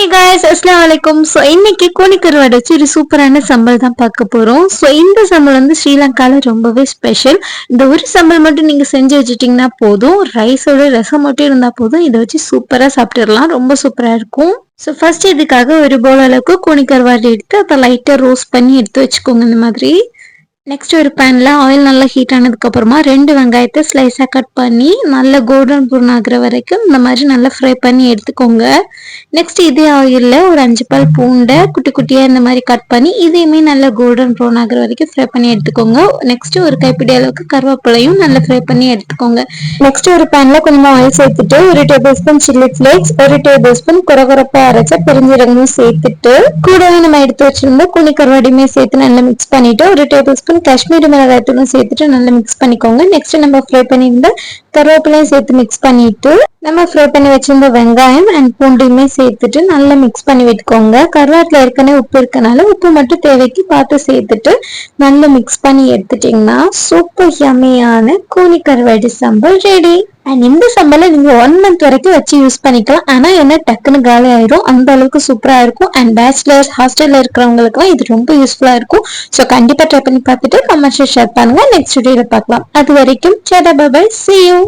Hey guys அஸ்லாம் வலைக்கும் so இன்னைக்கு கோழிக்கருவாடு வச்சு ஒரு சூப்பரான சம்பல் தான் பார்க்க போகிறோம் ஸோ இந்த சம்பல் வந்து ஸ்ரீலங்காவில் ரொம்பவே ஸ்பெஷல் இந்த ஒரு சம்பல் மட்டும் நீங்கள் செஞ்சு வச்சுட்டிங்கன்னா போதும். ரைஸோட ரசம் மட்டும் இருந்தால் போதும். இதை வச்சு சூப்பராக சாப்பிட்டுடலாம். ரொம்ப சூப்பராக இருக்கும். ஸோ ஃபர்ஸ்ட் இதுக்காக ஒரு போல் அளவுக்கு கோழிக்கருவாடு எடுத்து அதை லைட்டாக ரோஸ்ட் பண்ணி எடுத்து வச்சுக்கோங்க இந்த மாதிரி. நெக்ஸ்ட் ஒரு பேனில் ஆயில் நல்லா ஹீட் ஆனதுக்கப்புறமா ரெண்டு வெங்காயத்தை ஸ்லைஸாக கட் பண்ணி நல்லா கோல்டன் ப்ரூன் ஆகிற வரைக்கும் இந்த மாதிரி நல்லா ஃப்ரை பண்ணி எடுத்துக்கோங்க. நெக்ஸ்ட் இதே ஆயிலில் ஒரு அஞ்சு பால் பூண்டை குட்டி குட்டியாக இந்த மாதிரி கட் பண்ணி இதையுமே நல்லா கோல்டன் ப்ரௌன் ஆகிற வரைக்கும் ஃப்ரை பண்ணி எடுத்துக்கோங்க. நெக்ஸ்ட் ஒரு கைப்பிடி அளவுக்கு கருவேப்பிலையும் நல்லா ஃப்ரை பண்ணி எடுத்துக்கோங்க. நெக்ஸ்ட் ஒரு பேனில் கொஞ்சமாக ஆயில் சேர்த்துட்டு ஒரு டேபிள் ஸ்பூன் சில்லி ஃப்ளேக்ஸ் ஒரு டேபிள் ஸ்பூன் குறகுறப்பாக அரைச்ச பெருஞ்சீரகமும் சேர்த்துட்டு கூடவே நம்ம எடுத்து வச்சிருந்த குனி கருவாடியுமே சேர்த்து நல்லா மிக்ஸ் பண்ணிட்டு ஒரு டேபிள் ஸ்பூன் காஷ்மீரி மிளகாய்த்தூளும் சேர்த்துட்டு நல்லா மிக்ஸ் பண்ணிக்கோங்க. நெக்ஸ்ட் நம்ம ஃப்ரை பண்ணியிருந்த கருவேப்பிலையும் சேர்த்து மிக்ஸ் பண்ணிட்டு நம்ம ஃப்ரை பண்ணி வச்சிருந்த வெங்காயம் அண்ட் பூண்டையுமே சேர்த்துட்டு நல்லா மிக்ஸ் பண்ணி விட்டுக்கோங்க. கருவேப்பில ஏற்கனவே உப்பு இருக்கனால உப்பு மட்டும் தேவைக்கு பார்த்து சேர்த்துட்டு நல்லா மிக்ஸ் பண்ணி எடுத்துட்டீங்கன்னா super யம்மியான Khooni கருவாடி Chambal ready and இந்த சம்பளை நீங்க ஒன் மந்த் வரைக்கும் வச்சு யூஸ் பண்ணிக்கலாம். ஆனா என்ன டக்குன்னு காலி ஆயிரும். அந்த அளவுக்கு சூப்பரா இருக்கும். அண்ட் பேச்சுலர்ஸ் ஹாஸ்டல்ல இருக்கிறவங்களுக்குலாம் இது ரொம்ப யூஸ்ஃபுல்லா இருக்கும். ஸோ கண்டிப்பா ட்ரை பண்ணி பார்த்துட்டு கமெண்ட்ஸ் ஷேர் பண்ணுங்க. நெக்ஸ்ட் வீடியோல பார்க்கலாம். அது வரைக்கும் சேடா பாபாய் சி யூ